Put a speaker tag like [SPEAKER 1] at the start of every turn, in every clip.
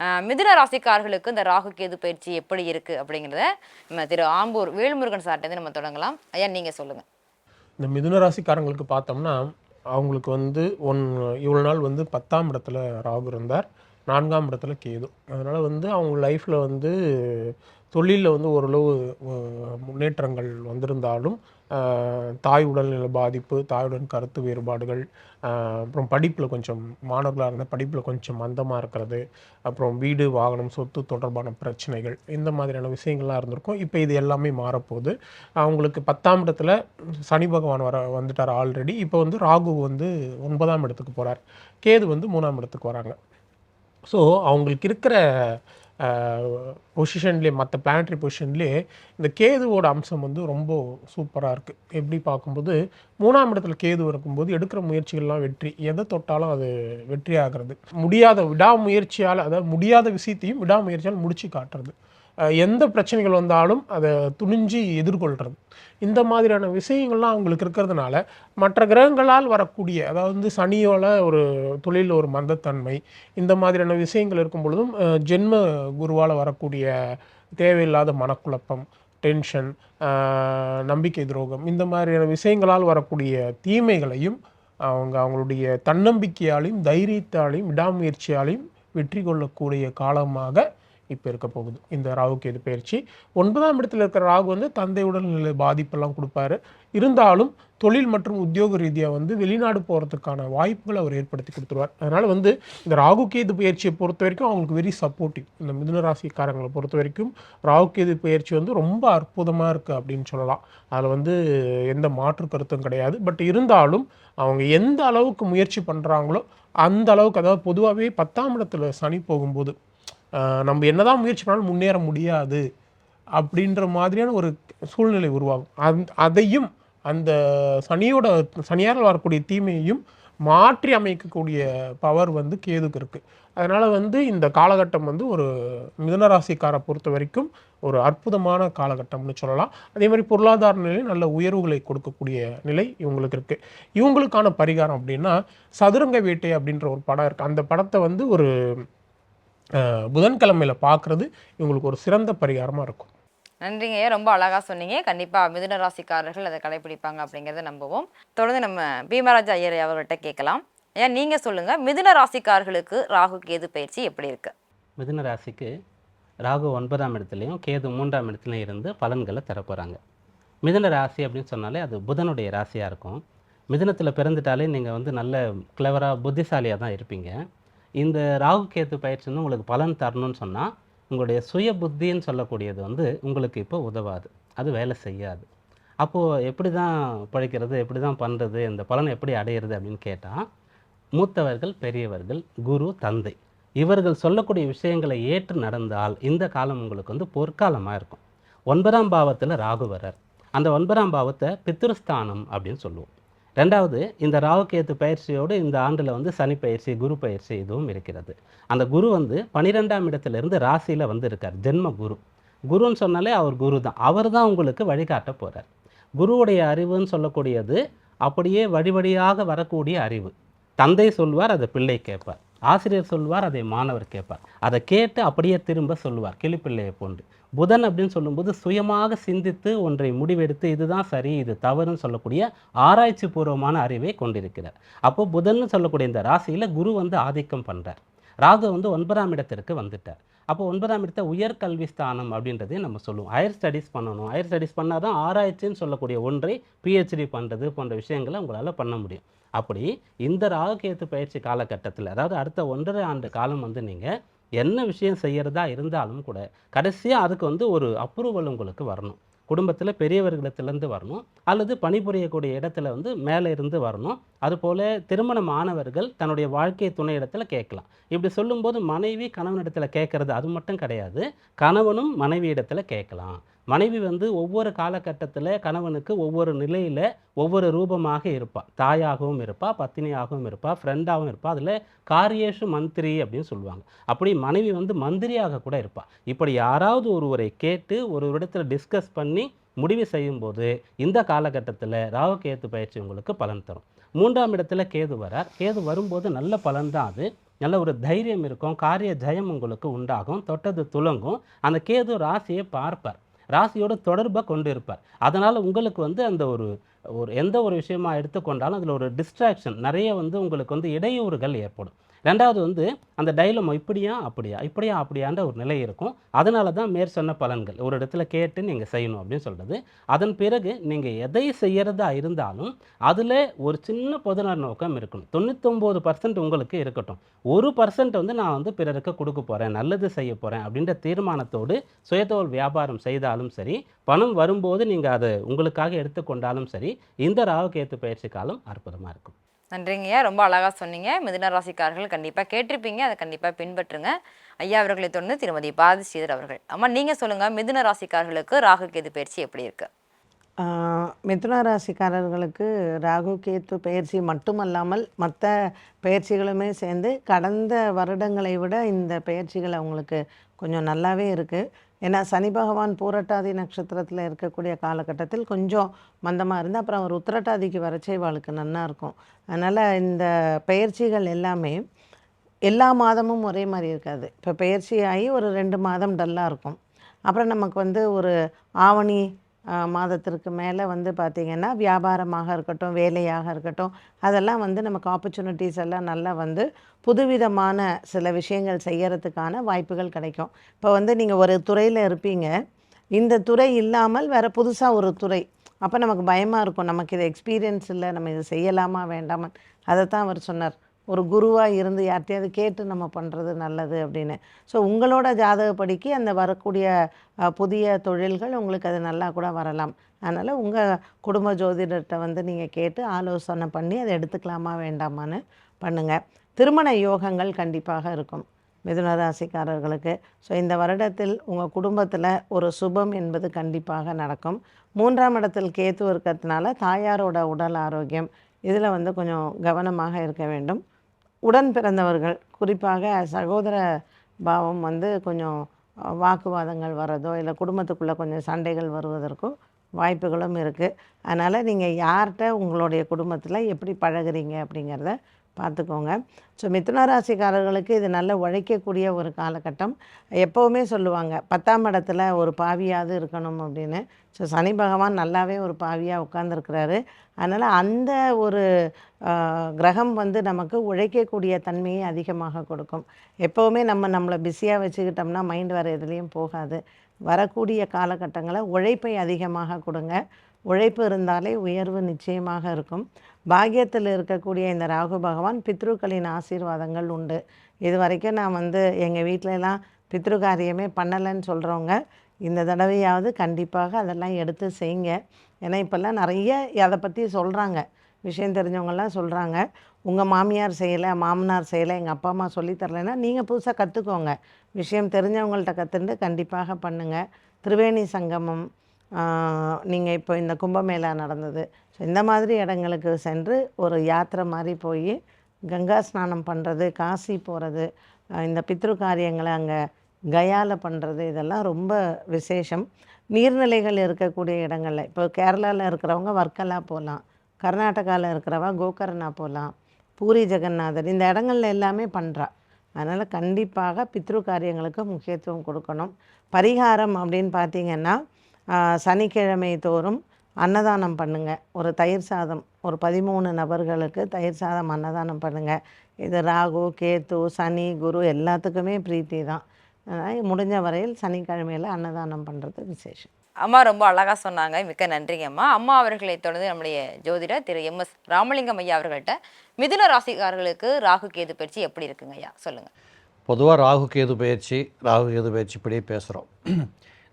[SPEAKER 1] மிதுன ராசிக்காரர்களுக்கு இந்த ராகு கேது பயிற்சி எப்படி இருக்கு அப்படிங்கிறத நம்ம திரு ஆம்பூர் வேல்முருகன் சார்ட்டேருந்து நம்ம தொடங்கலாம். ஐயா நீங்க சொல்லுங்க.
[SPEAKER 2] இந்த மிதுன ராசிக்காரங்களுக்கு பார்த்தோம்னா அவங்களுக்கு வந்து ஒன் இவ்வளோ நாள் வந்து பத்தாம் இடத்துல ராகு இருந்தார் நான்காம் இடத்துல கேது. அதனால் வந்து அவங்க லைஃப்பில் வந்து தொழிலில் வந்து ஓரளவு முன்னேற்றங்கள் வந்திருந்தாலும் தாய் உடல்நல பாதிப்பு தாயுடன் கருத்து வேறுபாடுகள் அப்புறம் படிப்பில் கொஞ்சம் மாணவர்களாக இருந்தால் படிப்பில் கொஞ்சம் மந்தமாக இருக்கிறது அப்புறம் வீடு வாகனம் சொத்து தொடர்பான பிரச்சனைகள் இந்த மாதிரியான விஷயங்கள்லாம் இருந்திருக்கும். இப்போ இது எல்லாமே மாறப்போகுது. அவங்களுக்கு பத்தாம் இடத்துல சனி பகவான் வர வந்துட்டார் ஆல்ரெடி இப்போ வந்து ராகு வந்து ஒன்பதாம் இடத்துக்கு போகிறார் கேது வந்து மூணாம் இடத்துக்கு வராங்க. ஸோ அவங்களுக்கு இருக்கிற பொசிஷன்லேயே மற்ற பிளானட்ரி பொசிஷன்லேயே இந்த கேதுவோட அம்சம் வந்து ரொம்ப சூப்பராக இருக்குது எப்படி பார்க்கும்போது மூணாம் இடத்துல கேது இருக்கும்போது எடுக்கிற முயற்சிகள்லாம் வெற்றி. எதை தொட்டாலும் அது வெற்றி ஆகிறது முடியாத விடாமுயற்சியால் அதாவது முடியாத விஷயத்தையும் விடாமுயற்சியால் முடிச்சு காட்டுறது. எந்த பிரச்சனைகள் வந்தாலும் அதை துணிஞ்சு எதிர்கொள்கிறது இந்த மாதிரியான விஷயங்கள்லாம் அவங்களுக்கு இருக்கிறதுனால மற்ற கிரகங்களால் வரக்கூடிய அதாவது வந்து சனியோட ஒரு தொழிலில் ஒரு மந்தத்தன்மை இந்த மாதிரியான விஷயங்கள் இருக்கும் பொழுதும் ஜென்ம குருவால் வரக்கூடிய தேவையில்லாத மனக்குழப்பம் டென்ஷன் நம்பிக்கை துரோகம் இந்த மாதிரியான விஷயங்களால் வரக்கூடிய தீமைகளையும் அவங்க அவங்களுடைய தன்னம்பிக்கையாலையும் தைரியத்தாலையும் விடாமுயற்சியாலையும் வெற்றி கொள்ளக்கூடிய காலமாக இப்போ இருக்க போகுது. இந்த ராகுக்கு கேது பயிற்சி? ஒன்பதாம் இடத்துல இருக்கிற ராகு வந்து தந்தை உடல்நிலை பாதிப்பெல்லாம் கொடுப்பாரு. இருந்தாலும் தொழில் மற்றும் உத்தியோக ரீதியாக வந்து வெளிநாடு போகிறதுக்கான வாய்ப்புகளை அவர் ஏற்படுத்தி கொடுத்துருவார். அதனால் வந்து இந்த ராகு கேது பயிற்சியை பொறுத்த வரைக்கும் அவங்களுக்கு வெரி சப்போர்ட்டிவ் இந்த மிதுன ராசிக்காரங்களை பொறுத்த வரைக்கும் ராகுகேது பயிற்சி வந்து ரொம்ப அற்புதமாக இருக்குது அப்படின்னு சொல்லலாம். அதில் வந்து எந்த மாற்று கருத்தும் கிடையாது. பட் இருந்தாலும் அவங்க எந்த அளவுக்கு முயற்சி பண்ணுறாங்களோ அந்த அளவுக்கு அதாவது பொதுவாகவே பத்தாம் இடத்துல சனி போகும்போது நம்ம நம்ம என்னதான் முயற்சி பண்ணாலும் முன்னேற முடியாது அப்படின்ற மாதிரியான ஒரு சூழ்நிலை உருவாகும். அந் அதையும் அந்த சனியோட சனியால் வரக்கூடிய தீமையையும் மாற்றி அமைக்கக்கூடிய பவர் வந்து கேதுக்கு இருக்குது அதனால் வந்து இந்த காலகட்டம் வந்து ஒரு மிதனராசிக்காரை பொறுத்த வரைக்கும் ஒரு அற்புதமான காலகட்டம்னு சொல்லலாம். அதே மாதிரி பொருளாதார நிலையில் நல்ல உயர்வுகளை கொடுக்கக்கூடிய நிலை இவங்களுக்கு இருக்குது இவங்களுக்கான பரிகாரம் அப்படின்னா சதுரங்க வேட்டை அப்படின்ற ஒரு படம் இருக்குது அந்த படத்தை வந்து ஒரு புதன்கிழமையில பார்க்குறது இவங்களுக்கு ஒரு சிறந்த பரிகாரமாக இருக்கும்.
[SPEAKER 1] நன்றிங்க. ரொம்ப அழகா சொன்னீங்க. கண்டிப்பா மிதுன ராசிக்காரர்கள் அதை கடைபிடிப்பாங்க அப்படிங்கிறத நம்புவோம். தொடர்ந்து நம்ம பீமராஜா ஐயர் அவர்கிட்ட கேட்கலாம். ஐயா நீங்க சொல்லுங்க மிதுன ராசிக்காரர்களுக்கு ராகு கேது பயிற்சி எப்படி இருக்கு?
[SPEAKER 3] மிதுன ராசிக்கு ராகு ஒன்பதாம் இடத்துலையும் கேது மூன்றாம் இடத்துலையும் இருந்து பலன்களை தரப்போகிறாங்க மிதுன ராசி அப்படின்னு சொன்னாலே அது புதனுடைய ராசியாக இருக்கும். மிதுனத்தில் பிறந்துட்டாலே நீங்கள் வந்து நல்ல கிளவராக புத்திசாலியாக தான் இருப்பீங்க. இந்த ராகு கேத்து பயிற்சி வந்து உங்களுக்கு பலன் தரணும்னு சொன்னால் உங்களுடைய சுய புத்தின்னு சொல்லக்கூடியது வந்து உங்களுக்கு இப்போ உதவாது. அது வேலை செய்யாது. அப்போது எப்படி தான் பிழைக்கிறது எப்படி தான் பண்ணுறது இந்த பலனை எப்படி அடையிறது அப்படின்னு கேட்டால் மூத்தவர்கள் பெரியவர்கள் குரு தந்தை இவர்கள் சொல்லக்கூடிய விஷயங்களை ஏற்று நடந்தால் இந்த காலம் உங்களுக்கு வந்து பொற்காலமாக இருக்கும். ஒன்பதாம் பாவத்தில் ராகு வரார் அந்த ஒன்பதாம் பாவத்தை பித்ருஸ்தானம் அப்படின்னு சொல்லுவோம். ரெண்டாவது இந்த ராகுகேத்து பயிற்சியோடு இந்த ஆண்டில் வந்து சனி பயிற்சி குரு பயிற்சி இதுவும் இருக்கிறது. அந்த குரு வந்து பனிரெண்டாம் இடத்துலேருந்து ராசியில் வந்து இருக்கார் ஜென்ம குரு. குருன்னு சொன்னாலே அவர் குரு தான். அவர் தான் உங்களுக்கு வழிகாட்ட போகிறார் குருவுடைய அறிவுன்னு சொல்லக்கூடியது அப்படியே வழிவழியாக வரக்கூடிய அறிவு. தந்தை சொல்வார் அதை பிள்ளை கேட்பார். ஆசிரியர் சொல்வார் அதை மாணவர் கேட்பார். அதை கேட்டு அப்படியே திரும்ப சொல்லுவார் கிளிப்பிள்ளையை போன்று. புதன் அப்படின்னு சொல்லும்போது சுயமாக சிந்தித்து ஒன்றை முடிவெடுத்து இதுதான் சரி இது தவறுன்னு சொல்லக்கூடிய ஆராய்ச்சி பூர்வமான அறிவை கொண்டிருக்கிறார். அப்போ புதன்னு சொல்லக்கூடிய இந்த ராசியில் குரு வந்து ஆதிக்கம் பண்ணுறார் ராகு வந்து ஒன்பதாம் இடத்திற்கு வந்துட்டார். அப்போ ஒன்பதாம் இடத்த உயர்கல்வி ஸ்தானம் அப்படின்றதே நம்ம சொல்லுவோம். ஹையர் ஸ்டடீஸ் பண்ணணும். ஹையர் ஸ்டடீஸ் பண்ணால் தான் ஆராய்ச்சின்னு சொல்லக்கூடிய ஒன்றை பிஹெச்டி பண்ணுறது போன்ற விஷயங்களை உங்களால் பண்ண முடியும். அப்படி இந்த ராகுகேத்து பயிற்சி காலகட்டத்தில் அதாவது அடுத்த ஒன்றரை ஆண்டு காலம் வந்து நீங்கள் என்ன விஷயம் செய்கிறதா இருந்தாலும் கூட கடைசியாக அதுக்கு வந்து ஒரு அப்ரூவல் உங்களுக்கு வரணும். குடும்பத்தில் பெரியவர்களிடத்துலேருந்து வரணும். அல்லது பணிபுரியக்கூடிய இடத்துல வந்து மேலே இருந்து வரணும். அதுபோல் திருமணம் ஆனவர்கள் தன்னுடைய வாழ்க்கை துணை இடத்துல கேட்கலாம். இப்படி சொல்லும்போது மனைவி கணவன் இடத்துல கேட்குறது அது மட்டும் கிடையாது. கணவனும் மனைவி இடத்துல கேட்கலாம். மனைவி வந்து ஒவ்வொரு காலகட்டத்தில் கணவனுக்கு ஒவ்வொரு நிலையில் ஒவ்வொரு ரூபமாக இருப்பாள் தாயாகவும் இருப்பாள் பத்தினியாகவும் இருப்பாள் ஃப்ரெண்டாகவும் இருப்பாள் அதில் காரியேஷு மந்திரி அப்படின்னு சொல்லுவாங்க. அப்படி மனைவி வந்து மந்திரியாக கூட இருப்பாள் இப்படி யாராவது ஒருவரை கேட்டு ஒரு இடத்துல டிஸ்கஸ் பண்ணி முடிவு செய்யும்போது இந்த காலகட்டத்தில் ராகு பயிற்சி உங்களுக்கு பலன் தரும். மூன்றாம் இடத்துல கேது வரார். கேது வரும்போது நல்ல பலன் தான் அது. நல்ல ஒரு தைரியம் இருக்கும். காரிய ஜெயம் உங்களுக்கு உண்டாகும். தொட்டது துலங்கும் அந்த கேது ராசியை பார்ப்பார். ராசியோட தொடர்பை கொண்டு இருப்பார் அதனால் உங்களுக்கு வந்து அந்த ஒரு ஒரு எந்த ஒரு விஷயமா எடுத்துக்கொண்டாலும் அதில் ஒரு டிஸ்ட்ராக்ஷன் நிறைய வந்து உங்களுக்கு வந்து இடையூறுகள் ஏற்படும். ரெண்டாவது வந்து அந்த டைலம் இப்படியா அப்படியா இப்படியா அப்படியான்ற ஒரு நிலை இருக்கும். அதனால தான் மேற் சொன்ன பலன்கள். ஒரு இடத்துல கேட்டு நீங்கள் செய்யணும் அப்படின்னு சொல்கிறது அதன் பிறகு நீங்கள் எதை செய்கிறதா இருந்தாலும் அதில் ஒரு சின்ன பொதுநல நோக்கம் இருக்கணும். தொண்ணூத்தொம்பது பர்சன்ட் உங்களுக்கு இருக்கட்டும். ஒரு பர்சன்ட் வந்து நான் வந்து பிறருக்கு கொடுக்க போகிறேன் நல்லது செய்ய போகிறேன் அப்படின்ற தீர்மானத்தோடு சுயதொழில் வியாபாரம் செய்தாலும் சரி பணம் வரும்போது நீங்கள் அதை உங்களுக்காக எடுத்துக்கொண்டாலும் சரி இந்த ராகுகேத்து பயிற்சி காலம் அற்புதமாக இருக்கும்.
[SPEAKER 1] நன்றிங்கய்யா. ரொம்ப அழகாக சொன்னீங்க. மிதுன ராசிக்காரர்கள் கண்டிப்பாக கேட்டிருப்பீங்க. அதை கண்டிப்பாக பின்பற்றுங்க. ஐயா அவர்களை தொடர்ந்து திருமதி பாரதி ஸ்ரீதர் அவர்கள். அம்மா நீங்கள் சொல்லுங்கள் மிதுன ராசிக்காரர்களுக்கு ராகு கேது பயிற்சி எப்படி
[SPEAKER 4] இருக்குது மிதுன ராசிக்காரர்களுக்கு ராகு கேத்து பயிற்சி மட்டுமல்லாமல் மற்ற பயிற்சிகளுமே சேர்ந்து கடந்த வருடங்களை விட இந்த பயிற்சிகள் அவங்களுக்கு கொஞ்சம் நல்லாவே இருக்குது ஏன்னா சனி பகவான் பூரட்டாதி நட்சத்திரத்தில் இருக்கக்கூடிய காலகட்டத்தில் கொஞ்சம் மந்தமாக இருந்து அப்புறம் அவர் உத்திரட்டாதிக்கு வரச்சே இவாளுக்கு நன்னா இருக்கும். அதனால் இந்த பயிற்சிகள் எல்லாமே எல்லா மாதமும் ஒரே மாதிரி இருக்காது. இப்போ பயிற்சி ஆகி ஒரு ரெண்டு மாதம் டல்லாக இருக்கும். அப்புறம் நமக்கு வந்து ஒரு ஆவணி மாதத்திற்கு மேலே வந்து பார்த்திங்கன்னா வியாபாரமாக இருக்கட்டும் வேலையாக இருக்கட்டும் அதெல்லாம் வந்து நமக்கு ஆப்பர்ச்சுனிட்டிஸ் எல்லாம் நல்லா வந்து புதுவிதமான சில விஷயங்கள் செய்கிறதுக்கான வாய்ப்புகள் கிடைக்கும். இப்போ வந்து நீங்கள் ஒரு துறையில் இருப்பீங்க. இந்த துறை இல்லாமல் வேறு புதுசாக ஒரு துறை அப்போ நமக்கு பயமாக இருக்கும். நமக்கு இது எக்ஸ்பீரியன்ஸ் இல்லை நம்ம இது செய்யலாமா வேண்டாமா அதை தான் அவர் சொன்னார். ஒரு குருவாக இருந்து யார்கிட்டயாவது கேட்டு நம்ம பண்ணுறது நல்லது அப்படின்னு. ஸோ உங்களோட ஜாதகப்படிக்கு அந்த வரக்கூடிய புதிய தொழில்கள் உங்களுக்கு அது நல்லா கூட வரலாம். அதனால் உங்கள் குடும்ப ஜோதிடர்கிட்ட வந்து நீங்கள் கேட்டு ஆலோசனை பண்ணி அதை எடுத்துக்கலாமா வேண்டாமான்னு பண்ணுங்கள் திருமண யோகங்கள் கண்டிப்பாக இருக்கும் மிதுன ராசிக்காரர்களுக்கு. ஸோ இந்த வருடத்தில் உங்கள் குடும்பத்தில் ஒரு சுபம் என்பது கண்டிப்பாக நடக்கும். மூன்றாம் இடத்தில் கேத்து இருக்கிறதுனால தாயாரோட உடல் ஆரோக்கியம் இதில் வந்து கொஞ்சம் கவனமாக இருக்க வேண்டும். உடன் பிறந்தவர்கள் குறிப்பாக சகோதர பாவம் வந்து கொஞ்சம் வாக்குவாதங்கள் வர்றதோ இல்லை குடும்பத்துக்குள்ளே கொஞ்சம் சண்டைகள் வருவதற்கும் வாய்ப்புகளும் இருக்குது அதனால் நீங்கள் யார்கிட்ட உங்களுடைய குடும்பத்தில் எப்படி பழகுறீங்க அப்படிங்கிறத பார்த்துக்கோங்க. ஸோ மிதுன ராசிக்காரர்களுக்கு இது நல்ல உழைக்கக்கூடிய ஒரு காலகட்டம். எப்போவுமே சொல்லுவாங்க பத்தாம் இடத்துல ஒரு பாவியாவது இருக்கணும் அப்படின்னு. ஸோ சனி பகவான் நல்லாவே ஒரு பாவியாக உட்காந்துருக்கிறாரு அதனால் அந்த ஒரு கிரகம் வந்து நமக்கு உழைக்கக்கூடிய தன்மையை அதிகமாக கொடுக்கும். எப்போவுமே நம்ம நம்மளை பிஸியாக வச்சுக்கிட்டோம்னா மைண்ட் வேறு எதுலேயும் போகாது. வரக்கூடிய காலகட்டங்களை உழைப்பை அதிகமாக கொடுங்க. உழைப்பு இருந்தாலே உயர்வு நிச்சயமாக இருக்கும். பாக்கியத்தில் இருக்கக்கூடிய இந்த ராகு பகவான் பித்ருக்களின் ஆசீர்வாதங்கள் உண்டு. இது வரைக்கும் நான் வந்து எங்கள் வீட்டிலலாம் பித்ரு காரியமே பண்ணலைன்னு சொல்கிறவங்க இந்த தடவையாவது கண்டிப்பாக அதெல்லாம் எடுத்து செய்யுங்க. ஏன்னா இப்போல்லாம் நிறைய அதை பற்றி சொல்கிறாங்க விஷயம் தெரிஞ்சவங்கெல்லாம் சொல்கிறாங்க உங்கள் மாமியார் செய்யலை மாமனார் செய்யலை எங்கள் அப்பா அம்மா சொல்லித்தரலைன்னா நீங்கள் புதுசாக கற்றுக்கோங்க விஷயம் தெரிஞ்சவங்கள்ட்ட கற்றுண்டு கண்டிப்பாக பண்ணுங்கள் திரிவேணி சங்கமம் நீங்கள் இப்போ இந்த கும்பமேளா நடந்தது. ஸோ இந்த மாதிரி இடங்களுக்கு சென்று ஒரு யாத்திரை மாதிரி போய் கங்கா ஸ்நானம் பண்ணுறது காசி போகிறது இந்த பித்ரு காரியங்களை அங்கே கயால பண்ணுறது இதெல்லாம் ரொம்ப விசேஷம். நீர்நிலைகள் இருக்கக்கூடிய இடங்களில் இப்போ கேரளாவில் இருக்கிறவங்க வர்க்கலா போகலாம் கர்நாடகாவில் இருக்கிறவா கோகர்ணா போகலாம் பூரி ஜெகநாதர் இந்த இடங்கள்ல எல்லாமே பண்ணுறா அதனால் கண்டிப்பாக பித்ரு காரியங்களுக்கு முக்கியத்துவம் கொடுக்கணும். பரிகாரம் அப்படின்னு பார்த்தீங்கன்னா சனிக்கிழமை தோறும் அன்னதானம் பண்ணுங்க. ஒரு தயிர் சாதம் ஒரு பதிமூணு நபர்களுக்கு தயிர் சாதம் அன்னதானம் பண்ணுங்க. இது ராகு கேத்து சனி குரு எல்லாத்துக்குமே பிரீத்தி தான். முடிஞ்ச வரையில் சனிக்கிழமையில் அன்னதானம் பண்ணுறது விசேஷம்.
[SPEAKER 1] அம்மா ரொம்ப அழகாக சொன்னாங்க. மிக்க நன்றிங்க அம்மா. அம்மா அவர்களை தொடர்ந்து நம்முடைய ஜோதிடர் திரு எம். எஸ். ராமலிங்கம் ஐயா அவர்கள்ட்ட மிதுன ராசிக்காரர்களுக்கு ராகு கேது பயிற்சி எப்படி இருக்குங்க ஐயா? சொல்லுங்கள்
[SPEAKER 5] பொதுவாக ராகு கேது பயிற்சி ராகு கேது பயிற்சி இப்படியே பேசுகிறோம்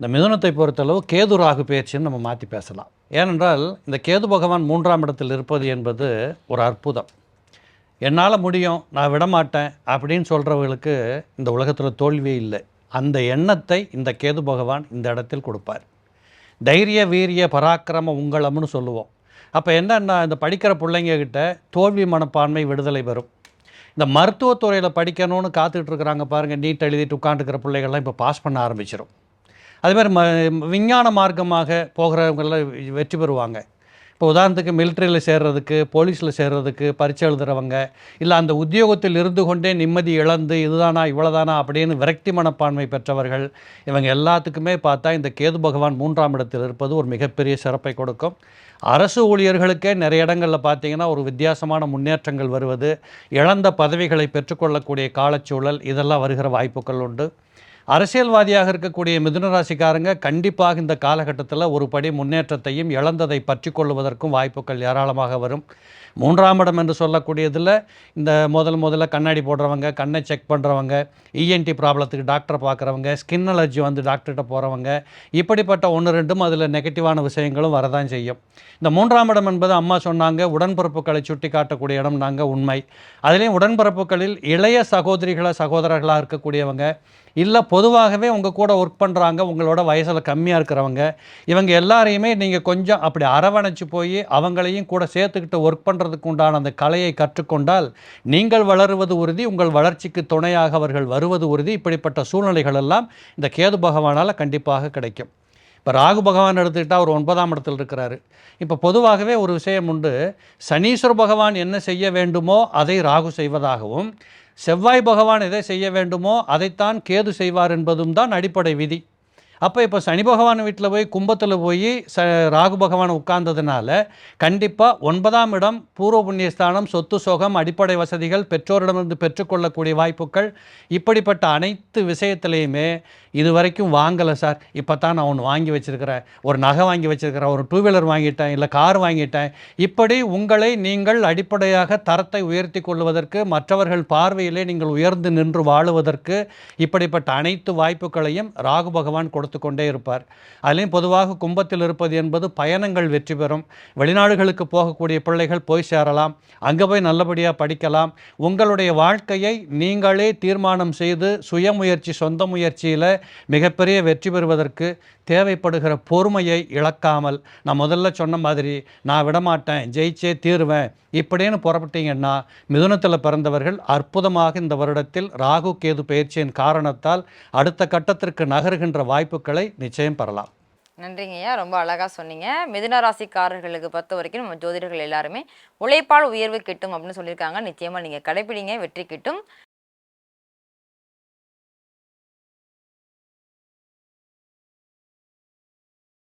[SPEAKER 5] இந்த மிதுனத்தை பொறுத்தளவு கேது ராகு பயிற்சின்னு நம்ம மாற்றி பேசலாம். ஏனென்றால் இந்த கேது பகவான் மூன்றாம் இடத்தில் இருப்பது என்பது ஒரு அற்புதம். என்னால் முடியும் நான் விடமாட்டேன் அப்படின்னு சொல்கிறவங்களுக்கு இந்த உலகத்தில் தோல்வியே இல்லை. அந்த எண்ணத்தை இந்த கேது பகவான் இந்த இடத்தில் கொடுப்பார். தைரிய வீரிய பராக்கிரம உங்களம்னு சொல்லுவோம். அப்போ என்னென்னா இந்த படிக்கிற பிள்ளைங்ககிட்ட தோல்வி மனப்பான்மை விடுதலை வரும் இந்த மருத்துவத்துறையில் படிக்கணும்னு காத்துக்கிட்டு இருக்கிறாங்க பாருங்கள் நீட் எழுதிட்டு உட்காந்துக்கிற பிள்ளைகள்லாம் இப்போ பாஸ் பண்ண ஆரம்பிச்சிடும் அதே மாதிரி ம விஞ்ஞான மார்க்கமாக போகிறவங்களாம் வெற்றி பெறுவாங்க. இப்போ உதாரணத்துக்கு மிலிட்ரியில் சேர்றதுக்கு போலீஸில் சேர்றதுக்கு பரீட்சை எழுதுறவங்க இல்லை அந்த உத்தியோகத்தில் இருந்து கொண்டே நிம்மதி இழந்து இதுதானா இவ்வளோதானா அப்படின்னு விரக்தி மனப்பான்மை பெற்றவர்கள் இவங்க எல்லாத்துக்குமே பார்த்தா இந்த கேது பகவான் மூன்றாம் இடத்தில் இருப்பது ஒரு மிகப்பெரிய சிறப்பை கொடுக்கும். அரசு ஊழியர்களுக்கே நிறைய இடங்களில் பார்த்தீங்கன்னா ஒரு வித்தியாசமான முன்னேற்றங்கள் வருவது இழந்த பதவிகளை பெற்றுக்கொள்ளக்கூடிய காலச்சூழல் இதெல்லாம் வருகிற வாய்ப்புகள் உண்டு. அரசியல்வாதியாக இருக்கக்கூடிய மிதுன ராசிக்காரங்க கண்டிப்பாக இந்த காலகட்டத்தில் ஒரு படி முன்னேற்றத்தையும் இழந்ததை பற்றி கொள்வதற்கும் வாய்ப்புகள் ஏராளமாக வரும். மூன்றாம் இடம் என்று சொல்லக்கூடியதில் இந்த முதல் முதல்ல கண்ணாடி போடுறவங்க கண்ணை செக் பண்ணுறவங்க இஎன்டி ப்ராப்ளத்துக்கு டாக்டரை பார்க்குறவங்க ஸ்கின் அலர்ஜி வந்து டாக்டர்கிட்ட போகிறவங்க இப்படிப்பட்ட ஒன்று ரெண்டும் அதில் நெகட்டிவான விஷயங்களும் வரதான் செய்யும். இந்த மூன்றாம் இடம் என்பது அம்மா சொன்னாங்க உடன்பிறப்புகளை சுட்டி காட்டக்கூடிய இடம் நாங்கள் உண்மை. அதுலேயும் உடன்பிறப்புகளில் இளைய சகோதரிகள சகோதரர்களாக இருக்கக்கூடியவங்க இல்லை பொதுவாகவே உங்கள் கூட ஒர்க் பண்ணுறாங்க உங்களோட வயசில் கம்மியாக இருக்கிறவங்க இவங்க எல்லாரையுமே நீங்கள் கொஞ்சம் அப்படி அரவணைச்சு போய் அவங்களையும் கூட சேர்த்துக்கிட்டு ஒர்க் பண்ணுறதுக்கு உண்டான அந்த கலையை கற்றுக்கொண்டால் நீங்கள் வளருவது உறுதி உங்கள் வளர்ச்சிக்கு துணையாக அவர்கள் வருவது உறுதி. இப்படிப்பட்ட சூழ்நிலைகள் எல்லாம் இந்த கேது பகவானால் கண்டிப்பாக கிடைக்கும். இப்போ ராகு பகவான் எடுத்துக்கிட்டால் அவர் ஒன்பதாம் இடத்தில் இருக்கிறாரு. இப்போ பொதுவாகவே ஒரு விஷயம் உண்டு. சனீஸ்வர பகவான் என்ன செய்ய வேண்டுமோ அதை ராகு செய்வதாகவும் செவ்வாய் பகவான் எதை செய்ய வேண்டுமோ அதைத்தான் கேது செய்வார் என்பதும் தான் அடிப்படை விதி. அப்போ இப்போ சனி பகவான் வீட்டில் போய் கும்பத்தில் போய் ச ராகு பகவான் உட்கார்ந்ததுனால கண்டிப்பாக ஒன்பதாம் இடம் பூர்வ புண்ணியஸ்தானம் சொத்து சோகம் அடிப்படை வசதிகள் பெற்றோரிடமிருந்து பெற்றுக்கொள்ளக்கூடிய வாய்ப்புகள் இப்படிப்பட்ட அனைத்து விஷயத்துலேயுமே இது வரைக்கும் வாங்கலை சார். இப்போ தான் நான் ஒன்று வாங்கி வச்சுருக்கிறேன். ஒரு நகை வாங்கி வச்சுருக்கிறேன் ஒரு டூ வீலர் வாங்கிட்டேன் இல்லை கார் வாங்கிட்டேன். இப்படி உங்களை நீங்கள் அடிப்படையாக தரத்தை உயர்த்தி கொள்வதற்கு மற்றவர்கள் பார்வையிலே நீங்கள் உயர்ந்து நின்று வாழுவதற்கு இப்படிப்பட்ட அனைத்து வாய்ப்புகளையும் ராகு பகவான் கொடுத்து கொண்டே இருப்பார். அதுலேயும் பொதுவாக கும்பத்தில் இருப்பது என்பது பயணங்கள் வெற்றி பெறும். வெளிநாடுகளுக்கு போகக்கூடிய பிள்ளைகள் போய் சேரலாம். அங்கே போய் நல்லபடியாக படிக்கலாம். உங்களுடைய வாழ்க்கையை நீங்களே தீர்மானம் செய்து சுயமுயற்சி சொந்த முயற்சியில் மிகப்பெரிய வெற்றி பெறுவதற்கு தேவைப்படுகிற பொறுமையை இழக்காமல் நான் முதல்ல சொன்ன மாதிரி நான் விடமாட்டேன் ஜெயிச்சே தீருவேன். இப்படின்னு புறப்பட்டீங்கன்னா மிதுனத்தில் பிறந்தவர்கள் அற்புதமாக இந்த வருடத்தில் ராகு கேது பயிற்சியின் காரணத்தால் அடுத்த கட்டத்திற்கு நகருகின்ற வாய்ப்புகளை நிச்சயம் பெறலாம்.
[SPEAKER 1] நன்றிங்கய்யா ரொம்ப அழகாக சொன்னீங்க. மிதுன ராசிக்காரர்களுக்கு பொறுத்த வரைக்கும் நம்ம ஜோதிடர்கள் எல்லாருமே உழைப்பால் உயர்வு கிட்டும் அப்படின்னு சொல்லியிருக்காங்க. நிச்சயமாக நீங்கள் கடைப்பிடிங்க வெற்றி கிட்டும்.